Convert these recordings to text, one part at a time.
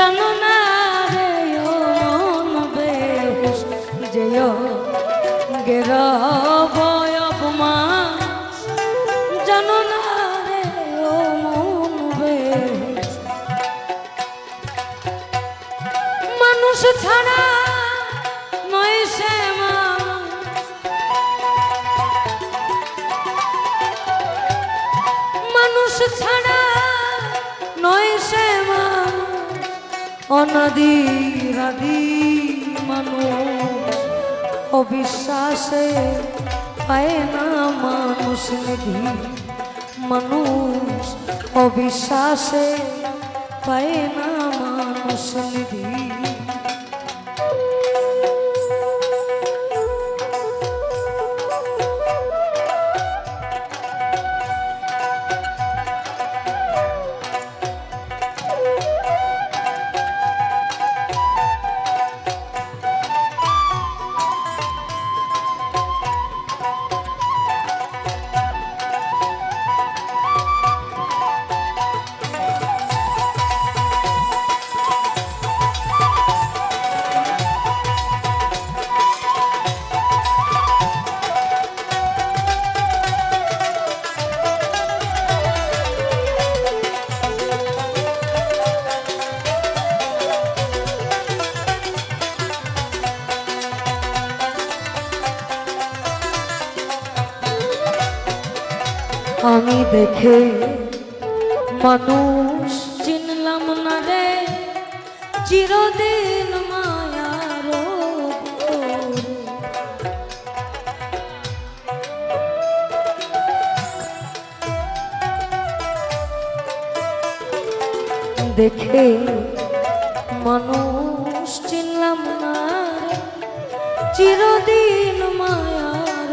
জানো না রে মন বেহুশ যেয় গের অপমান মন মানুষ ছাড়া নয় সে মানুষ ছাড়া নয় সে মানুষ। অনাদি রাধি মানুষ অবিশ্বাসে পায় না মানুষ নিধি মানুষ অবিশ্বাসে পায় না মানুষ আমি দেখে মানুষ চিনলাম না রে চিরদিন মায়ার। দেখে মানুষ চিনলাম না চিরদিন মায়ার।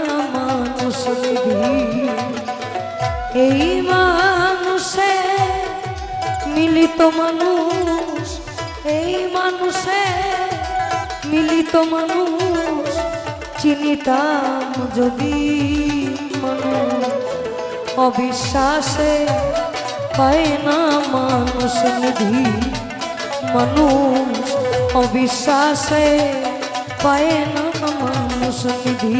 এই মানুষে মিলিত মানুষ, এই মানুষে মিলিত মানুষ, চিনিতাম যদি অবিশ্বাসে পায় না মানুষ নিধি মানুষ। অবিশ্বাসে পায় না মানুষ নিধি